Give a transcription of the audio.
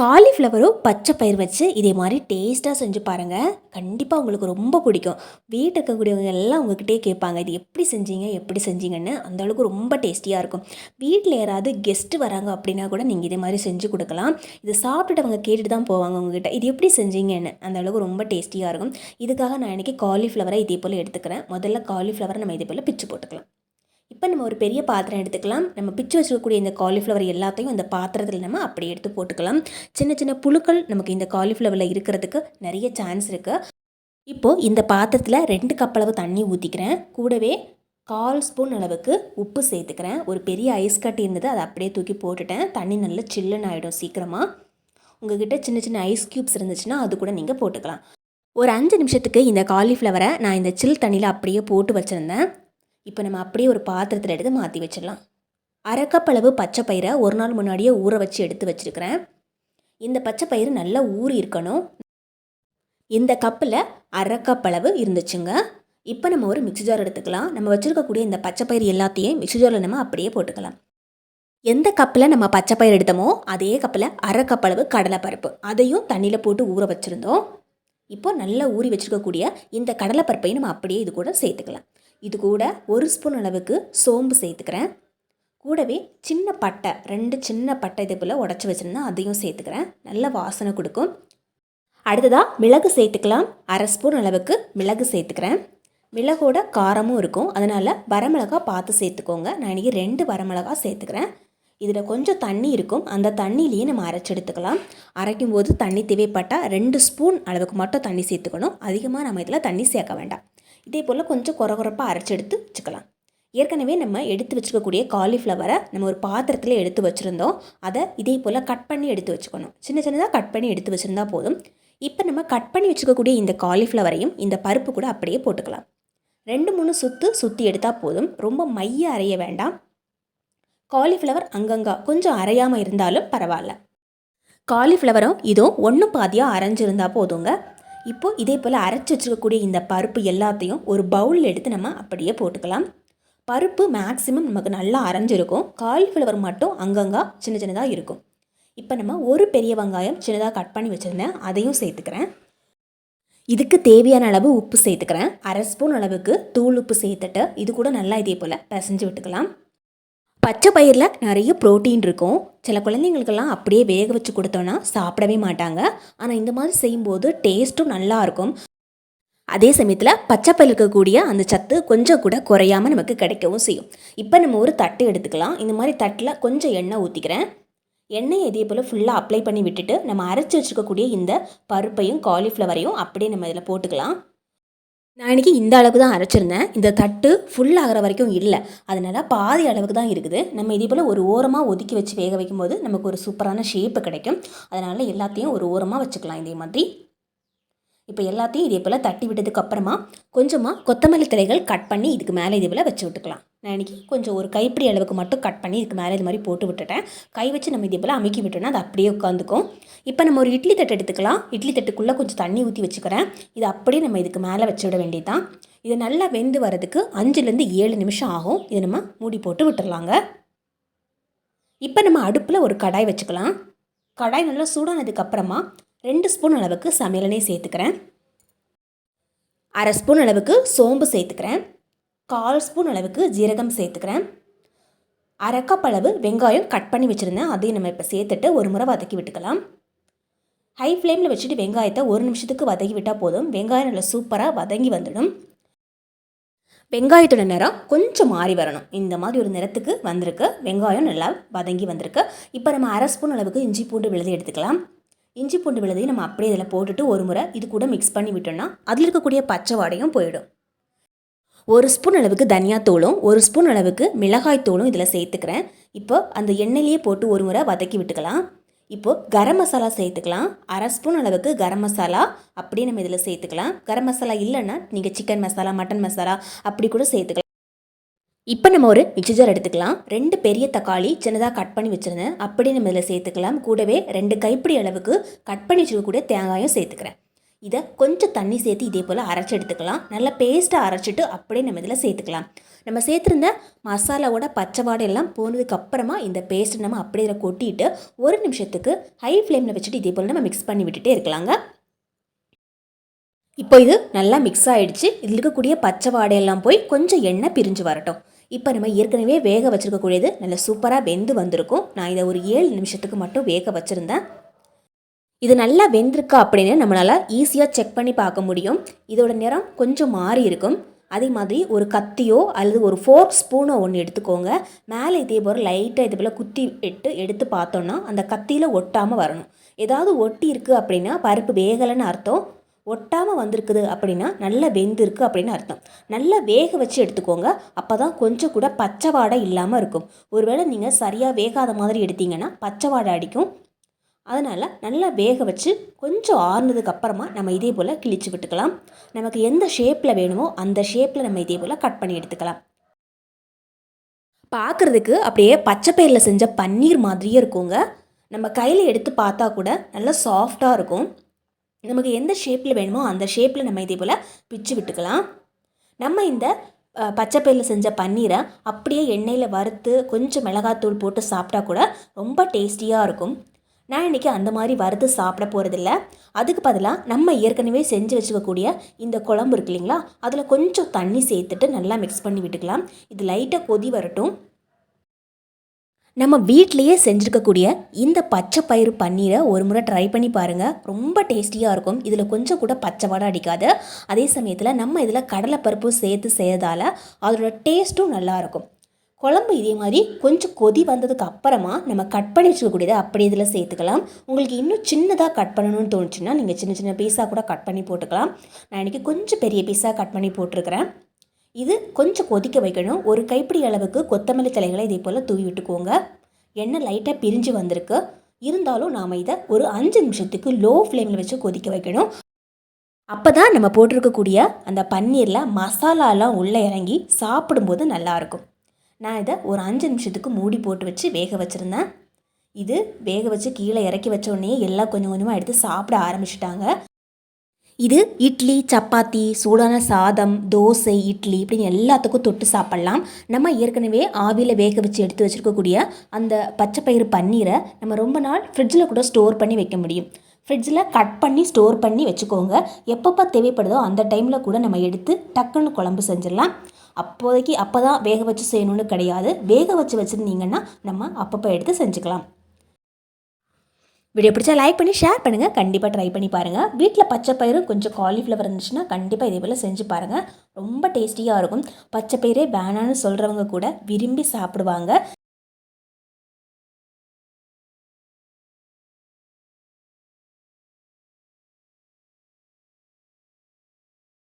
காலிஃப்ளவரும் பச்சை பயிர் வச்சு இதே மாதிரி டேஸ்ட்டாக செஞ்சு பாருங்கள் கண்டிப்பாக உங்களுக்கு ரொம்ப பிடிக்கும். வீட்டில் இருக்கக்கூடியவங்க எல்லாம் உங்ககிட்டயே கேட்பாங்க இது எப்படி செஞ்சீங்க எப்படி செஞ்சீங்கன்னு? அந்த அளவுக்கு ரொம்ப டேஸ்டியாக இருக்கும். வீட்டில் யாராவது கெஸ்ட்டு வராங்க அப்படின்னா கூட நீங்கள் இதே மாதிரி செஞ்சு கொடுக்கலாம். இது சாப்பிட்டுட்டு அவங்க கேட்டுட்டு தான் போவாங்க உங்ககிட்ட. இது எப்படி செஞ்சீங்கன்னு? அந்த அளவுக்கு ரொம்ப டேஸ்டியாக இருக்கும். இதுக்காக நான் இன்றைக்கி காலிஃப்ளவரை இதே போல் எடுத்துக்கிறேன். முதல்ல காலிஃப்ளவரை நம்ம இதே போல் பிச்சு போட்டுக்கலாம். இப்போ நம்ம ஒரு பெரிய பாத்திரம் எடுத்துக்கலாம். நம்ம பிச்சு வச்சுக்கக்கூடிய இந்த காலிஃப்ளவர் எல்லாத்தையும் அந்த பாத்திரத்தில் நம்ம அப்படி எடுத்து போட்டுக்கலாம். சின்ன சின்ன புழுக்கள் நமக்கு இந்த காலிஃப்ளவரில் இருக்கிறதுக்கு நிறைய சான்ஸ் இருக்குது இப்போது இந்த பாத்திரத்தில் ரெண்டு கப் அளவு தண்ணி ஊற்றிக்கிறேன் கூடவே கால் ஸ்பூன் அளவுக்கு உப்பு சேர்த்துக்கிறேன். ஒரு பெரிய ஐஸ் கட்டி இருந்தது அதை அப்படியே தூக்கி போட்டுட்டேன். தண்ணி நல்லா சில்லுன்னு ஆகிடும் சீக்கிரமாக உங்ககிட்ட சின்ன சின்ன ஐஸ் க்யூப்ஸ் இருந்துச்சுன்னா அது கூட நீங்கள் போட்டுக்கலாம். ஒரு அஞ்சு நிமிஷத்துக்கு இந்த காலிஃப்ளவரை நான் இந்த சில் தண்ணியில் அப்படியே போட்டு வச்சுருந்தேன். இப்போ நம்ம அப்படியே ஒரு பாத்திரத்தில் எடுத்து மாற்றி வச்சிடலாம். அரைக்கப்பளவு பச்சை பயிரை ஒரு நாள் முன்னாடியே ஊற வச்சு எடுத்து வச்சுருக்கிறேன். இந்த பச்சை பயிறு நல்லா ஊறி இருக்கணும். இந்த கப்பில் அரைக்கப்பளவு இருந்துச்சுங்க. இப்போ நம்ம ஒரு மிக்ஸி ஜார் எடுத்துக்கலாம். நம்ம வச்சுருக்கக்கூடிய இந்த பச்சை பயிறு எல்லாத்தையும் மிக்ஸி ஜாரில் நம்ம அப்படியே போட்டுக்கலாம். எந்த கப்பில் நம்ம பச்சை பயிர் எடுத்தோமோ அதே கப்பில் அரை கடலைப்பருப்பு. அதையும் தண்ணியில் போட்டு ஊற வச்சுருந்தோம். இப்போ நல்லா ஊறி வச்சுருக்கக்கூடிய இந்த கடலைப்பருப்பையும் நம்ம அப்படியே இது கூட சேர்த்துக்கலாம். இது கூட ஒரு ஸ்பூன் அளவுக்கு சோம்பு சேர்த்துக்கிறேன். கூடவே சின்ன பட்டை ரெண்டு சின்ன பட்டை இது போல் உடச்சி வச்சுருந்தேன் அதையும் சேர்த்துக்கிறேன். நல்ல வாசனை கொடுக்கும். அடுத்ததாக மிளகு சேர்த்துக்கலாம். அரை ஸ்பூன் அளவுக்கு மிளகு சேர்த்துக்கிறேன். மிளகோட காரமும் இருக்கும். அதனால் வரமிளகா பார்த்து சேர்த்துக்கோங்க. நான் இன்றைக்கி ரெண்டு வரமிளகா சேர்த்துக்கிறேன். இதில் கொஞ்சம் தண்ணி இருக்கும். அந்த தண்ணியிலேயே நம்ம அரைச்சி எடுத்துக்கலாம். அரைக்கும் போது தண்ணி தேவைப்பட்டால் ரெண்டு ஸ்பூன் அளவுக்கு மட்டும் தண்ணி சேர்த்துக்கணும். அதிகமாக நம்ம இதில் தண்ணி சேர்க்க வேண்டாம். இதே போல் கொஞ்சம் குறை குறைப்பாக அரைச்சி எடுத்து வச்சுக்கலாம். ஏற்கனவே நம்ம எடுத்து வச்சுக்கக்கூடிய காலிஃப்ளவரை நம்ம ஒரு பாத்திரத்தில் எடுத்து வச்சுருந்தோம். அதை இதே போல் கட் பண்ணி எடுத்து வச்சுக்கணும். சின்ன சின்னதாக கட் பண்ணி எடுத்து வச்சுருந்தா போதும். இப்போ நம்ம கட் பண்ணி வச்சுக்கக்கூடிய இந்த காலிஃப்ளவரையும் இந்த பருப்பு கூட அப்படியே போட்டுக்கலாம். ரெண்டு மூணு சுற்று சுற்றி எடுத்தால் போதும். ரொம்ப மைய அரைய வேண்டாம். காலிஃப்ளவர் அங்கங்கா கொஞ்சம் அரையாமல் இருந்தாலும் பரவாயில்ல. காலிஃப்ளவரும் இதுவும் ஒன்று பாதியாக அரைஞ்சிருந்தா போதுங்க. இப்போது இதே போல் அரைச்சி வச்சுருக்கக்கூடிய இந்த பருப்பு எல்லாத்தையும் ஒரு பவுலில் எடுத்து நம்ம அப்படியே போட்டுக்கலாம். பருப்பு மேக்ஸிமம் நமக்கு நல்லா அரைஞ்சிருக்கும். காலிஃப்ளவர் மட்டும் அங்கங்கே சின்ன சின்னதாக இருக்கும். இப்போ நம்ம ஒரு பெரிய வெங்காயம் சின்னதாக கட் பண்ணி வச்சுருந்தேன். அதையும் சேர்த்துக்கிறேன். இதுக்கு தேவையான அளவு உப்பு சேர்த்துக்கிறேன். அரை ஸ்பூன் அளவுக்கு தூள் உப்பு சேர்த்துட்டு இது கூட நல்லா இதே போல் பிசைஞ்சு விட்டுக்கலாம். பச்சை பயிரில் நிறைய ப்ரோட்டீன் இருக்கும். சில குழந்தைங்களுக்கெல்லாம் அப்படியே வேக வச்சு கொடுத்தோன்னா சாப்பிடவே மாட்டாங்க. ஆனால் இந்த மாதிரி செய்யும்போது டேஸ்ட்டும் நல்லாயிருக்கும் அதே சமயத்தில் பச்சை பயிர் இருக்கக்கூடிய அந்த சத்து கொஞ்சம் கூட குறையாமல் நமக்கு கிடைக்கவும் செய்யும். இப்போ நம்ம ஒரு தட்டு எடுத்துக்கலாம். இந்த மாதிரி தட்டில் கொஞ்சம் எண்ணெய் ஊற்றிக்கிறேன் எண்ணெய் இதே போல் ஃபுல்லாக அப்ளை பண்ணி விட்டுட்டு நம்ம அரைச்சி வச்சுருக்கக்கூடிய இந்த பருப்பையும் காலிஃப்ளவரையும் அப்படியே நம்ம இதில் போட்டுக்கலாம். நான் இன்றைக்கி இந்த அளவுக்கு தான் அரைச்சிருந்தேன். இந்த தட்டு ஃபுல் ஆகிற வரைக்கும் இல்லை. அதனால் பாதி அளவுக்கு தான் இருக்குது. நம்ம இதே போல் ஒரு ஓரமாக ஒதுக்கி வச்சு வேக வைக்கும்போது நமக்கு ஒரு சூப்பரான ஷேப்பு கிடைக்கும். அதனால் எல்லாத்தையும் ஒரு ஓரமாக வச்சுக்கலாம் இதே மாதிரி. இப்போ எல்லாத்தையும் இதே போல் தட்டி விட்டதுக்கு அப்புறமா கொஞ்சமாக கொத்தமல்லி தலைகள் கட் பண்ணி இதுக்கு மேலே இதே போல் வச்சு விட்டுக்கலாம். நான் இன்றைக்கி கொஞ்சம் ஒரு கைப்பிடி அளவுக்கு மட்டும் கட் பண்ணி இதுக்கு மேலே இது மாதிரி போட்டு விட்டுட்டேன். கை வச்சு நம்ம இதே போல் அமுக்கி விட்டோன்னா அது அப்படியே உட்காந்துக்கும் இப்போ நம்ம ஒரு இட்லி தட்டு எடுத்துக்கலாம். இட்லி தட்டுக்குள்ளே கொஞ்சம் தண்ணி ஊற்றி வச்சுக்கிறேன். இது அப்படியே நம்ம இதுக்கு மேலே வச்சு விட வேண்டியதுதான். இது நல்லா வெந்து வரதுக்கு அஞ்சுலேருந்து ஏழு நிமிஷம் ஆகும். இதை நம்ம மூடி போட்டு விட்டுடலாங்க இப்போ நம்ம அடுப்பில் ஒரு கடாய் வச்சுக்கலாம். கடாய் நல்லா சூடானதுக்கப்புறமா ரெண்டு ஸ்பூன் அளவுக்கு சமையலனே சேர்த்துக்கிறேன். அரை ஸ்பூன் அளவுக்கு சோம்பு சேர்த்துக்கிறேன். கால் ஸ்பூன் அளவுக்கு ஜீரகம் சேர்த்துக்கிறேன். அரை கப் அளவு வெங்காயம் கட் பண்ணி வச்சுருந்தேன். அதையும் நம்ம இப்போ சேர்த்துட்டு ஒரு முறை வதக்கி விட்டுக்கலாம். ஹை ஃப்ளேமில் வச்சுட்டு வெங்காயத்தை ஒரு நிமிஷத்துக்கு வதக்கி விட்டால் போதும். வெங்காயம் நல்லா சூப்பராக வதங்கி வந்துடும். வெங்காயத்தோட நிறம் கொஞ்சம் மாறி வரணும். இந்த மாதிரி ஒரு நிறத்துக்கு வந்திருக்கு. வெங்காயம் நல்லா வதங்கி வந்திருக்கு. இப்போ நம்ம அரை ஸ்பூன் அளவுக்கு இஞ்சி பூண்டு விழுதி எடுத்துக்கலாம். இஞ்சி பூண்டு விழுதையும் நம்ம அப்படியே இதில் போட்டுட்டு ஒரு முறை இது கூட மிக்ஸ் பண்ணி விட்டோம்னா அதில் இருக்கக்கூடிய பச்சை வாடையும் போயிடும். ஒரு ஸ்பூன் அளவுக்கு தனியாத்தூளும் ஒரு ஸ்பூன் அளவுக்கு மிளகாய் தூளும் இதில் சேர்த்துக்கிறேன். இப்போ அந்த எண்ணெயிலேயே போட்டு ஒரு முறை வதக்கி விட்டுக்கலாம். இப்போது கரம் மசாலா சேர்த்துக்கலாம். அரை ஸ்பூன் அளவுக்கு கரம் மசாலா அப்படியே நம்ம இதில் சேர்த்துக்கலாம். கரம் மசாலா இல்லைன்னா நீங்கள் சிக்கன் மசாலா மட்டன் மசாலா அப்படி கூட சேர்த்துக்கலாம். இப்போ நம்ம ஒரு மிக்சர் ஜார் எடுத்துக்கலாம். ரெண்டு பெரிய தக்காளி சின்னதாக கட் பண்ணி வச்சுருந்தேன். அப்படியே நம்ம இதில் சேர்த்துக்கலாம். கூடவே ரெண்டு கைப்பிடி அளவுக்கு கட் பண்ணி வச்சுக்கக்கூடிய தேங்காயும் சேர்த்துக்கிறேன். இதை கொஞ்சம் தண்ணி சேர்த்து இதே போல் அரைச்சி எடுத்துக்கலாம். நல்லா பேஸ்ட்டாக அரைச்சிட்டு அப்படியே நம்ம இதில் சேர்த்துக்கலாம். நம்ம சேர்த்துருந்த மசாலாவோட பச்சை வாடையெல்லாம் எல்லாம் இந்த பேஸ்ட்டை நம்ம அப்படியே இதில் கொட்டிட்டு ஒரு நிமிஷத்துக்கு ஹை ஃப்ளேமில் வச்சுட்டு இதே போல் நம்ம மிக்ஸ் பண்ணி விட்டுட்டே இருக்கலாங்க. இப்போ இது நல்லா மிக்ஸ் ஆகிடுச்சு இதில் இருக்கக்கூடிய பச்சை வாடையெல்லாம் போய் கொஞ்சம் எண்ணெய் பிரிஞ்சு வரட்டும். இப்போ நம்ம ஏற்கனவே வேக வச்சுருக்கக்கூடியது நல்லா சூப்பராக வெந்து வந்திருக்கும். நான் இதை ஒரு ஏழு நிமிஷத்துக்கு மட்டும் வேக வச்சுருந்தேன். இது நல்லா வெந்திருக்கா அப்படின்னு நம்மளால் ஈஸியாக செக் பண்ணி பார்க்க முடியும். இதோட நிறம் கொஞ்சம் மாறி இருக்கும். அதே மாதிரி ஒரு கத்தியோ அல்லது ஒரு ஃபோர்க் ஸ்பூனோ ஒன்று எடுத்துக்கோங்க. மேலே இதே போல் லைட்டாக இதே போல் குத்தி விட்டு எடுத்து பார்த்தோன்னா அந்த கத்தியில் ஒட்டாமல் வரணும். ஏதாவது ஒட்டி இருக்குது அப்படின்னா பருப்பு வேகலைன்னு அர்த்தம். ஒட்டாமல் வந்திருக்குது அப்படின்னா நல்லா வெந்திருக்கு அப்படின்னு அர்த்தம். நல்லா வேக வச்சு எடுத்துக்கோங்க. அப்போ தான் கொஞ்சம் கூட பச்சை வாடை இல்லாமல் இருக்கும். ஒருவேளை நீங்கள் சரியாக வேகாத மாதிரி எடுத்தீங்கன்னா பச்சை வாடை அடிக்கும். அதனால் நல்லா வேக வச்சு கொஞ்சம் ஆறுனதுக்கு அப்புறமா நம்ம இதே போல் கிழிச்சு விட்டுக்கலாம். நமக்கு எந்த ஷேப்பில் வேணுமோ அந்த ஷேப்பில் நம்ம இதே போல் கட் பண்ணி எடுத்துக்கலாம். பார்க்குறதுக்கு அப்படியே பச்சை பயிரில் செஞ்ச பன்னீர் மாதிரியே இருக்குங்க. நம்ம கையில் எடுத்து பார்த்தா கூட நல்லா சாஃப்டாக இருக்கும். நமக்கு எந்த ஷேப்பில் வேணுமோ அந்த ஷேப்பில் நம்ம இதே போல் பிச்சு விட்டுக்கலாம். நம்ம இந்த பச்சை பயிரில் செஞ்ச பன்னீரை அப்படியே எண்ணெயில் வறுத்து கொஞ்சம் மிளகாத்தூள் போட்டு சாப்பிட்டா கூட ரொம்ப டேஸ்டியாக இருக்கும். நான் இன்றைக்கி அந்த மாதிரி வறுத்து சாப்பிட போகிறதில்ல அதுக்கு பதிலாக நம்ம ஏற்கனவே செஞ்சு வச்சுக்கக்கூடிய இந்த குழம்பு இருக்கு இல்லைங்களா? அதில் கொஞ்சம் தண்ணி சேர்த்துட்டு நல்லா மிக்ஸ் பண்ணி விட்டுக்கலாம். இது லைட்டாக கொதி வரட்டும். நம்ம வீட்டிலையே செஞ்சுருக்கக்கூடிய இந்த பச்சை பயிறு பன்னீரை ஒரு முறை ட்ரை பண்ணி பாருங்கள் ரொம்ப டேஸ்டியாக இருக்கும். இதில் கொஞ்சம் கூட பச்சை வடை அடிக்காது. அதே சமயத்தில் நம்ம இதில் கடலைப்பருப்பு சேர்த்து செய்யறதால அதோட டேஸ்ட்டும் நல்லாயிருக்கும் குழம்பு இதே மாதிரி கொஞ்சம் கொதி வந்ததுக்கு அப்புறமா நம்ம கட் பண்ணி வச்சுக்கக்கூடியதை அப்படி இதில் சேர்த்துக்கலாம். உங்களுக்கு இன்னும் சின்னதாக கட் பண்ணணும்னு தோணுச்சுன்னா நீங்கள் சின்ன சின்ன பீஸாக கூட கட் பண்ணி போட்டுக்கலாம். நான் இன்றைக்கி கொஞ்சம் பெரிய பீஸாக கட் பண்ணி போட்டிருக்கிறேன். இது கொஞ்சம் கொதிக்க வைக்கணும். ஒரு கைப்பிடி அளவுக்கு கொத்தமல்லி தலைகளை இதே போல் தூவி விட்டுக்கோங்க. எண்ணெய் லைட்டாக பிரிஞ்சு வந்திருக்கு. இருந்தாலும் நாம் இதை ஒரு அஞ்சு நிமிஷத்துக்கு லோ ஃப்ளேமில் வச்சு கொதிக்க வைக்கணும். அப்போ தான் நம்ம போட்டிருக்கக்கூடிய அந்த பன்னீரில் மசாலாலாம் உள்ளே இறங்கி சாப்பிடும்போது நல்லாயிருக்கும் நான் இதை ஒரு அஞ்சு நிமிஷத்துக்கு மூடி போட்டு வச்சு வேக வச்சுருந்தேன். இது வேக வச்சு கீழே இறக்கி வச்சோடனே எல்லாம் கொஞ்சம் கொஞ்சமாக எடுத்து சாப்பிட ஆரம்பிச்சிட்டாங்க. இது இட்லி சப்பாத்தி சூடான சாதம் தோசை இட்லி இப்படின்னு எல்லாத்துக்கும் தொட்டு சாப்பிட்லாம். நம்ம ஏற்கனவே ஆவியில் வேக வச்சு எடுத்து வச்சுருக்கக்கூடிய அந்த பச்சை பயிறு பன்னீரை நம்ம ரொம்ப நாள் ஃப்ரிட்ஜில் கூட ஸ்டோர் பண்ணி வைக்க முடியும். ஃப்ரிட்ஜில் கட் பண்ணி ஸ்டோர் பண்ணி வச்சுக்கோங்க. எப்பப்போ தேவைப்படுதோ அந்த டைமில் கூட நம்ம எடுத்து டக்குன்னு குழம்பு செஞ்சிடலாம். அப்போதைக்கு அப்போ தான் வேக வச்சு செய்யணும்னு கிடையாது. வேக வச்சு வச்சுருந்தீங்கன்னா நம்ம அப்பப்போ எடுத்து செஞ்சுக்கலாம். வீடியோ பிடிச்சா லைக் பண்ணி ஷேர் பண்ணுங்கள் கண்டிப்பாக ட்ரை பண்ணி பாருங்கள் வீட்டில் பச்சை பயிரும் கொஞ்சம் காலிஃப்ளவர் இருந்துச்சுன்னா கண்டிப்பாக இதே போல் செஞ்சு பாருங்கள் ரொம்ப டேஸ்டியாக இருக்கும். பச்சை பயிரே வேணான்னு சொல்கிறவங்க கூட விரும்பி சாப்பிடுவாங்க.